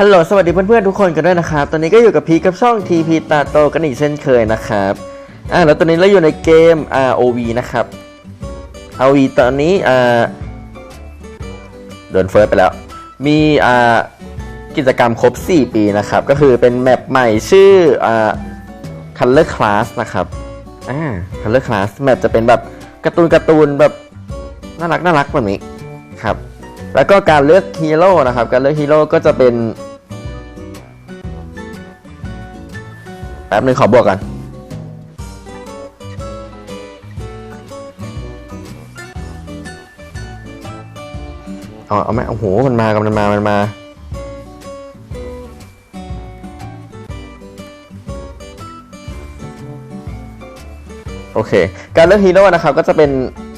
ฮัลโหล สวัสดีเพื่อนๆทุกคนกันด้วยนะครับ ตอนนี้ก็อยู่กับพีกับช่อง TP ตาโตกันอีกเช่นเคยนะครับ อ่าแล้วตอนนี้เราอยู่ในเกม ROV นะครับ ROV ตอนนี้ อ่า โดนเฟิร์สไปแล้ว มี อ่า กิจกรรมครบ 4 ปีนะครับ ก็คือเป็นแมปใหม่ชื่อ อ่า Color Class นะครับ อ่า Color Class แมปจะเป็นแบบการ์ตูนการ์ตูนแบบน่ารักน่ารักแบบนี้ ครับ แล้วก็การเลือกฮีโร่นะครับ การเลือกฮีโร่ก็จะเป็น แป๊บนึงขอบวกกันเอาเอาไหมโอ้โหมันมากำลังมา มันมาโอเค การเลือกฮีโร่นะครับก็จะเป็น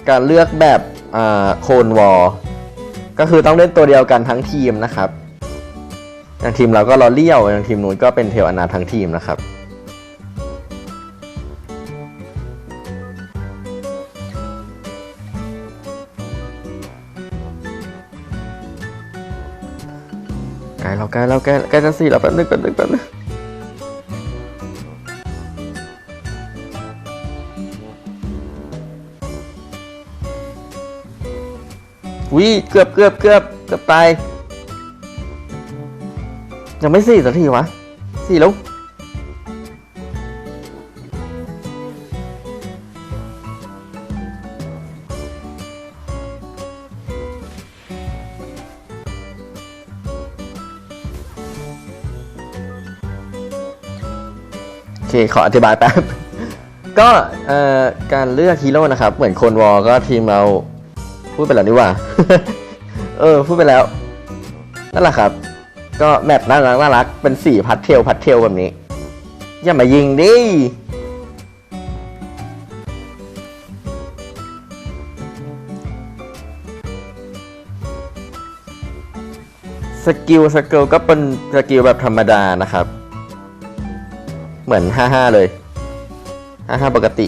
การเลือกแบบโคนวอลก็คือต้องเล่นตัวเดียวกันทั้งทีมนะครับ อย่างทีมเราก็ลอเลี้ยวอย่างทีมนู้นก็เป็นเทลอนาทั้งทีมนะครับ ล้เราใกล้เราใกล้ใกล้จะสี่เราแป๊บนึงแป๊บนึงแป๊บนึงวิเกือบเกือบเกือบเกือบตายยังไม่สี่สักทีวะสี่แล้ว เค ขออธิบายแป๊บ ก็เอ่อการเลือกฮีโร่นะครับ เหมือนโคนวอลก็ทีมเราพูดไปแล้วนี่ว่า เออ พูดไปแล้ว นั่นแหละครับ ก็แมปน่ารักน่ารัก เป็นสีพัดเทลพัดเทลแบบนี้ อย่ามายิงดิสกิลสกิลก็เป็นสกิลแบบธรรมดานะครับ เหมือน 55 เลย 55 ปกติ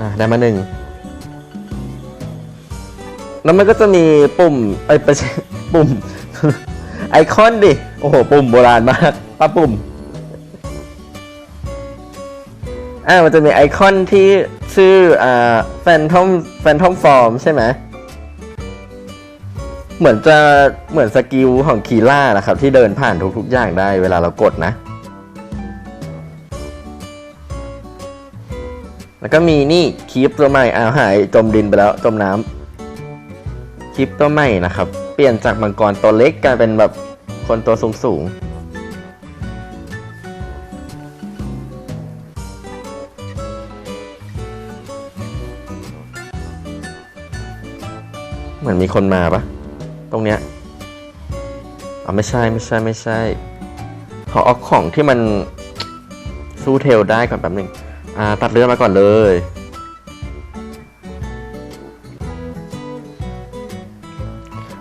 อะได้มาหนึ่ง แล้วมันก็จะมีปุ่มเอ้ยไม่ใช่ปุ่ม ไอคอนดิ โอ้โห ปุ่มโบราณมากป้าปุ่มอ่ามันจะมีไอคอนที่ ชื่ออ่าแฟนทอมแฟนทอมฟอร์มใช่ไหมเหมือนจะเหมือนสกิลของคีล่านะครับ ที่เดินผ่านทุกๆอย่างได้เวลาเรากดนะ แล้วก็มีนี่คีปตัวใหม่อ้าวหายจมดินไปแล้วจมน้ำคีปตัวใหม่นะครับ เปลี่ยนจากมังกรตัวเล็กกลายเป็นแบบคนตัวสูงสูง เหมือนมีคนมาปะตรงเนี้ยอ๋อไม่ใช่ไม่ใช่ไม่ใช่ขอเอาของที่มันสู้เทลได้ก่อนแป๊บหนึ่งอ่าตัดเลือดมาก่อนเลย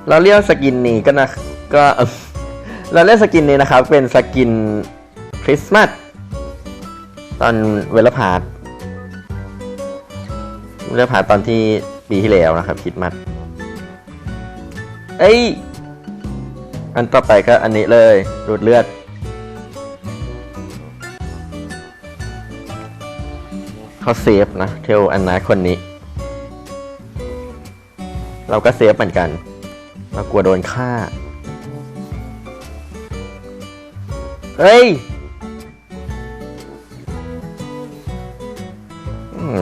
เราเรียกสกินนี้ก็นะก็เราเรียกสกินนี้นะครับ เป็นสกินคริสต์มาสตอนเวลาพาร์ตเวลาพาร์ตตอนที่ปีที่แล้วนะครับคริสต์มาส เอ้ย อันต่อไปก็อันนี้เลยดูดเลือด เขาเซฟนะ เทลอันนาคนนี้ เราก็เซฟเหมือนกัน เรากลัวโดนฆ่า เฮ้ย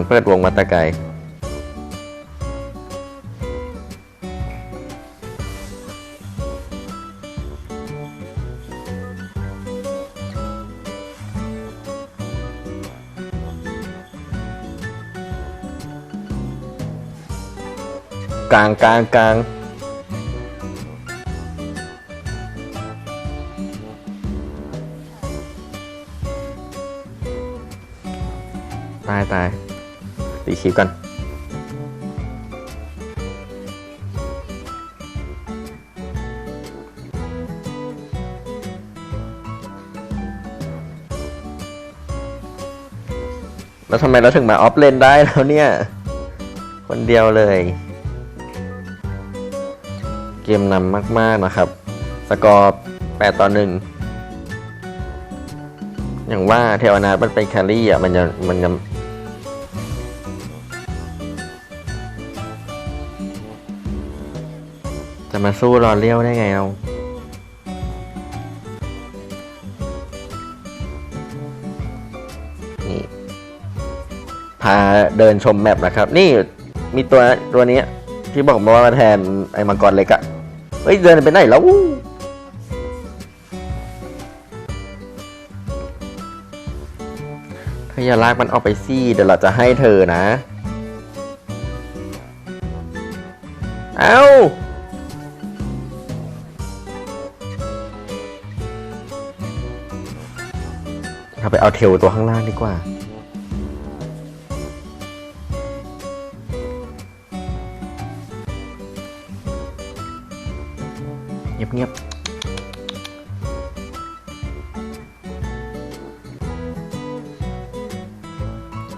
เปิดวงมาตะไกล กลางกลางกลางตายตายตีคลิปกันแล้วทำไมเราถึงมาออฟเลนได้แล้วเนี่ย คนเดียวเลย เกมนำมากๆนะครับ สกอร์ 8 ต่อ 1 อย่างว่าเทวนามันเป็นแครี่อะ มันจะมันจะจะมาสู้รอเลี้ยวได้ไงเรานี่ พาเดินชมแมปนะครับ นี่มีตัวตัวนี้ ที่บอกมาว่ามาแทนไอ้มังกรเล็กอะเฮ้ยเดินไปไหนแล้วถ้าอย่าลากมันออกไปซี่เดี๋ยวเราจะให้เธอนะ เอ้าเราไปเอาเทลตัวข้างล่างดีกว่า งียบเงียบ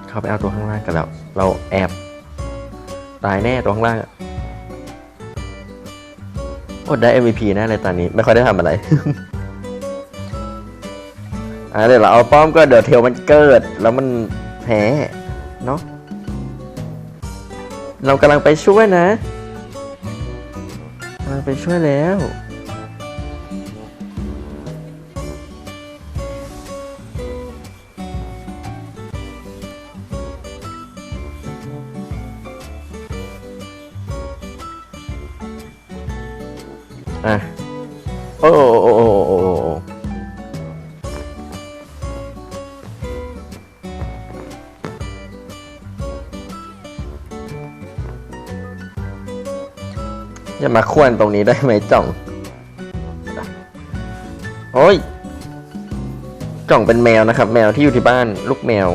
เข้าไปเอาตัวข้างล่างกันแล้ว เราแอบ ตายแน่ตัวข้างล่างอะอดได้ MVP แน่เลยตอนนี้ ไม่ค่อยได้ทำอะไรอะเดี๋ยวเราเอาป้อมก็เดี๋ยวเทลมันเกิด แล้วมันแพ้เนาะเรากำลังไปช่วยนะกำลังไปช่วยแล้ว มาควนตรงนี้ได้ไหมจ่อง โอ้ย จ่องเป็นแมวนะครับ แมวที่อยู่ที่บ้านลูกแมว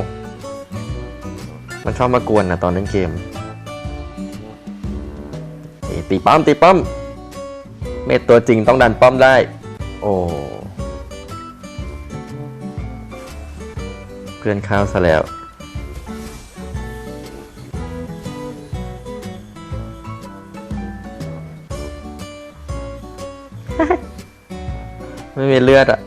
มันชอบมากวนนะตอนเล่นเกมเอ้ยตีป้อมตีป้อม เมตตัวจริงต้องดันป้อมได้ โอ้เพื่อนข้าวซะแล้ว ไม่มีเลือดอะ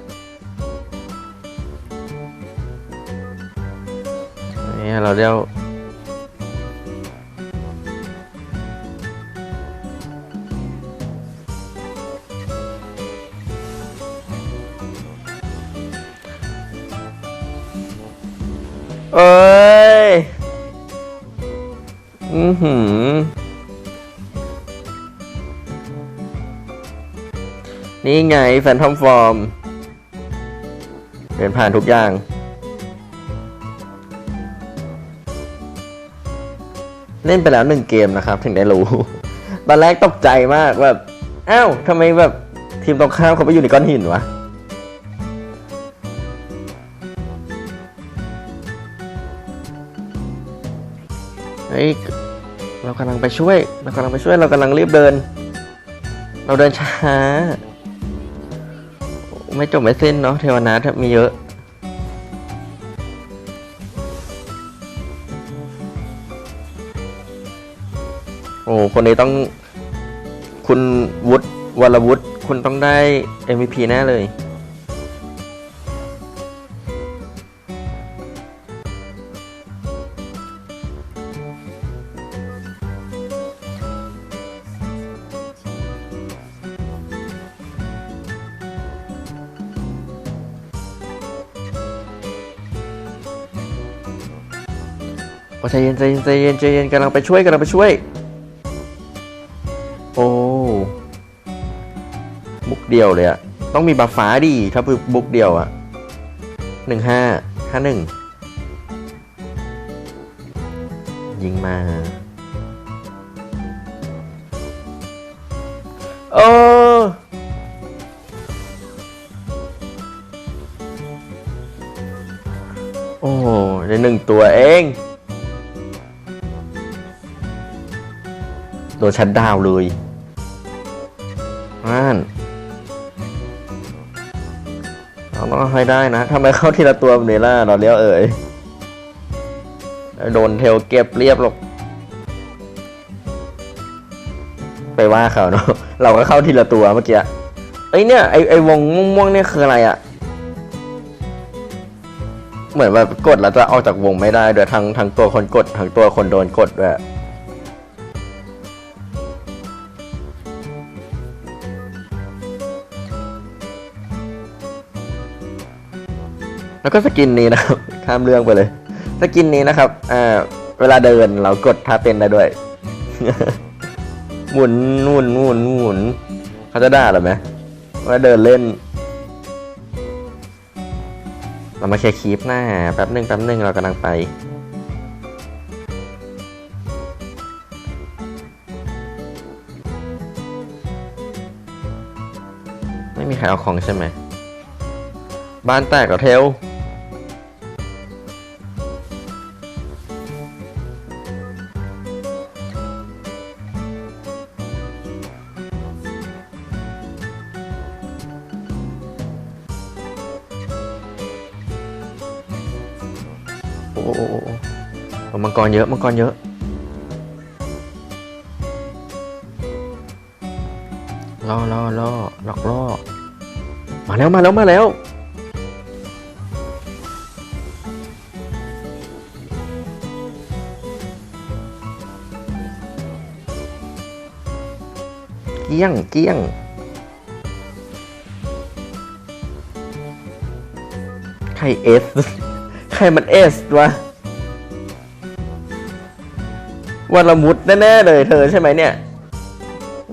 นี่เราเรียกเอ้ย อือหือ นี่ไงแฟนทอมฟอร์ม เดินผ่านทุกอย่าง เล่นไปแล้วหนึ่งเกมนะครับ ถึงได้รู้ ตอนแรกตกใจมากแบบอ้าวทำไมแบบทีมตรงข้ามเขาไปอยู่ในก้อนหินวะเฮ้ยเรากำลังไปช่วย เรากำลังไปช่วย เรากำลังรีบเดิน เราเดินช้า ไม่จบไม่สิ้นเนาะเทวนาถมีเยอะ โอ้คนนี้ต้องคุณวุฒิวรวุฒิคุณต้องได้ MVP แน่เลย ใจเย็นใจเย็นใจเย็นใจเย็นกำลังไปช่วยกำลังไปช่วย โอ้บุกเดียวเลยอะต้องมีบัฟฟ้าดีถ้าบุกเดียวอะหนึ่งห้าห้าหนึ่งยิงมา โดนชัดดาวเลยนั่นเราต้องให้ได้นะทำไมเข้าทีละตัวแบบนี้ล่ะเราเลี้ยวเอ่ยโดนเทลเก็บเรียบหรอกไปว่าเขาเนาะเราก็เข้าทีละตัวเมื่อกี้เอ้ยเนี่ยไอไอวงม่วงๆเนี่ยคืออะไรอะเหมือนแบบกดแล้วจะออกจากวงไม่ได้ด้วยทั้งทั้งตัวคนกดทั้งตัวคนโดนกดด้วย แล้วก็สกินนี้นะครับ ข้ามเรื่องไปเลย สกินนี้นะครับอ่าเวลาเดินเรากดท่าเต้นได้ด้วย หมุนหมุนหมุนหมุนเขาจะด่าหรือไหมว่าเดินเล่น เรามาแค่คลิปหน้าแป๊บหนึ่งแป๊บหนึ่งเรากำลังไปไม่มีใครเอาของใช่ไหม บ้านแตกเหรอเทล อ้โหโอ้โหมังกรเยอะ มังกรเยอะ ล่อล่อล่อหลอกล่อ มาแล้ว มาแล้ว มาแล้วเกี้ยงเกี้ยงใครเอส รมันเอสวะวันละมุดแน่ๆเลยเธอใช่ไหมเนี่ย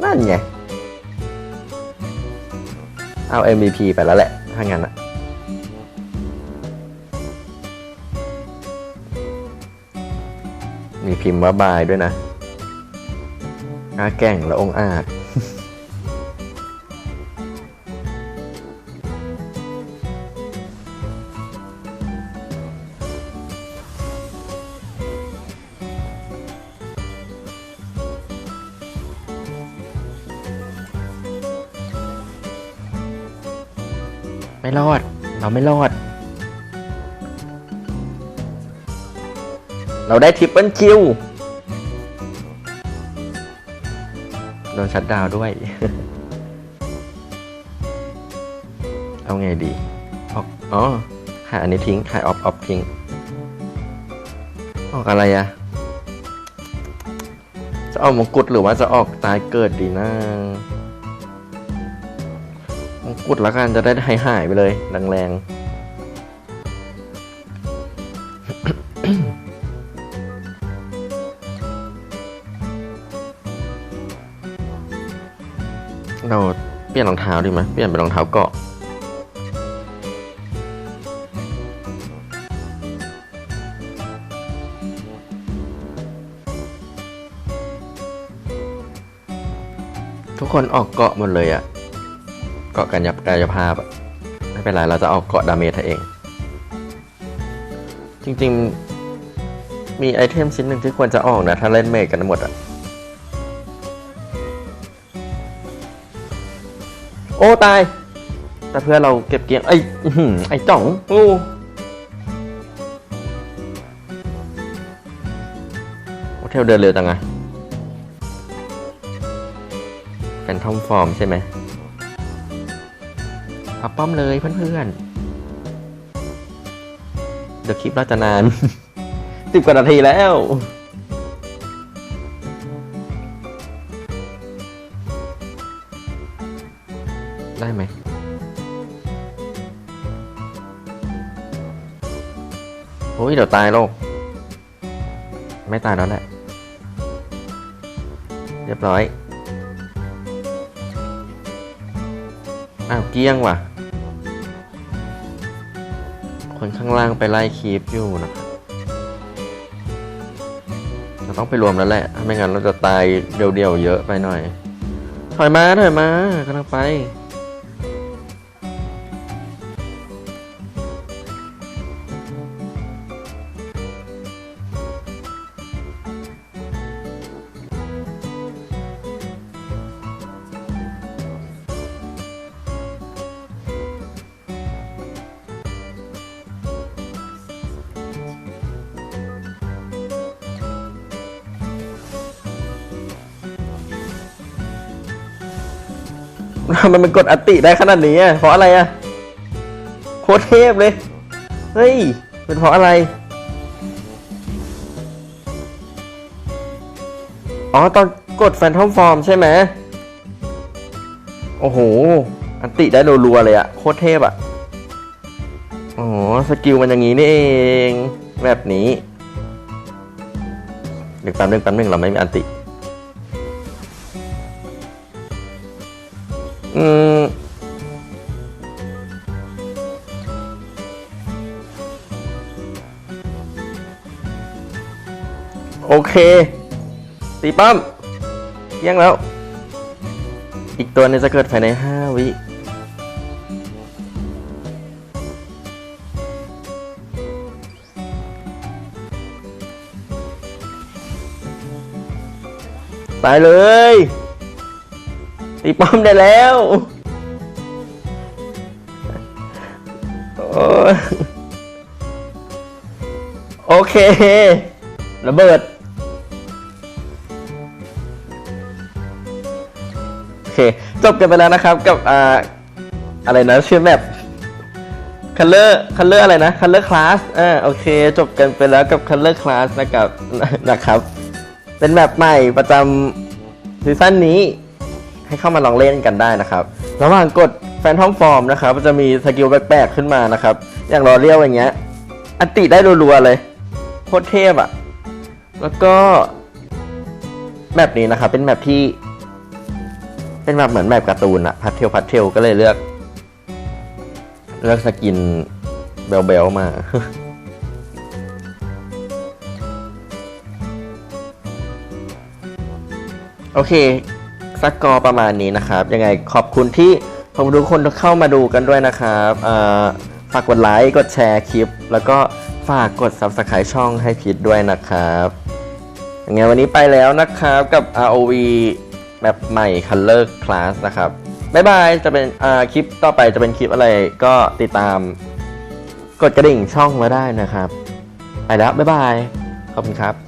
นั่นไง เอา MVP ไปแล้วแหละ ถ้างั้นอะมีพิมพ์ว่าบายด้วยนะอาแก่งและองอาจ ไม่รอด เราไม่รอด เราได้ทริปเปิลคิวโดนชัดดาวด้วย เอาไงดีออกอ๋อขายอันนี้ทิ้งขายออฟออฟทิ้ง ออกอะไรอะจะออกมงกุฎหรือว่าจะออกตายเกิดดีนะมง กุฎละกันจะได้หายหายไปเลย แรงๆเราเปลี่ยนรองเท้าดีไหมเปลี่ยนเป็นรองเท้าเกาะทุกคนออกเกาะหมดเลยอะ กาะกันยับกายภาพอะไม่เป็นไรเราจะออกเกาะดาเมจให้เอง จริงๆ มีไอเทมชิ้นหนึ่งที่ควรจะออกนะ ถ้าเล่นเมจกันหมดอะโอ้ตาย แต่เพื่อนเราเก็บเกียงไอ้อื้อหือไอ้จ่องโอ้โอเทลเดินเร็วจังไงเป็นทอมฟอร์มใช่ไหม เอาป้อมเลยเพื่อนๆ เดี๋ยวคลิปเราจะนานสิบกว่านาทีแล้ว ได้ไหมโอ้ยเดี๋ยวตายโลก ไม่ตายแล้วแหละ เรียบร้อย อ้าวเกี้ยงว่ะ คนข้างล่างไปไล่คีปอยู่นะครับเราต้องไปรวมแล้วแหละ ไม่งั้นเราจะตายเดียวๆเยอะไปหน่อย ถอยมาถอยมากำลังไป ทำไมมันกดอัตติได้ขนาดนี้อะเพราะอะไรอะโคตรเทพเลย เฮ้ยเป็นเพราะอะไร อ๋อตอนกดแฟนทอมฟอร์มใช่ไหมโอ้โห อันติได้รัวๆเลยอะโคตรเทพอะอ๋อสกิลมันอย่างนี้นี่เอง แบบนี้เดี๋ยวแป๊บนึงแป๊บนึงเราไม่มีอันติ อืมโอเค ตีป้อมเยี่ยงแล้ว อีกตัวนึงจะเกิดภายในห้าวิ ตายเลย ตีป้อมได้แล้วโอโอเค ระเบิด โอเค จบกันไปแล้วนะครับกับอ่าอะไรนะ ชื่อแมป color color อร์อะไรนะ color class อ่าโอเค จบกันไปแล้วกับ color class นะครับนะครับ เป็นแมปใหม่ประจำซีซั่นนี้ ให้เข้ามาลองเล่นกันได้นะครับ ระหว่างกดแฟนทอมฟอร์มนะครับมันจะมีสกิลแปลกๆขึ้นมานะครับ อย่างรอเรียวอย่างเงี้ย อันติได้รัวๆเลยโคตรเทพอะ่ะ แล้วก็แมปนี้นะครับ เป็นแมปที่ เป็นแบบเหมือนแบบการ์ตูนอะพัทเทลพัทเทลก็เลยเลือก เลือกสกินเบลเบลมาโอเค สกอร์ประมาณนี้นะครับ ยังไงขอบคุณที่ผมทุกคนเข้ามาดูกันด้วยนะครับฝากกดไลค์กดแชร์คลิป แล้วก็ฝากกด Subscribe ช่องให้พิดด้วยนะครับยังไงวันนี้ไปแล้วนะครับกับ ROV แบบใหม่ Color Class นะครับบ๊ายบายจะเป็นคลิปต่อไปจะเป็นคลิปอะไรก็ติดตาม กดกระดิ่งช่องมาได้นะครับ ไปแล้วบ๊ายบาย ขอบคุณครับ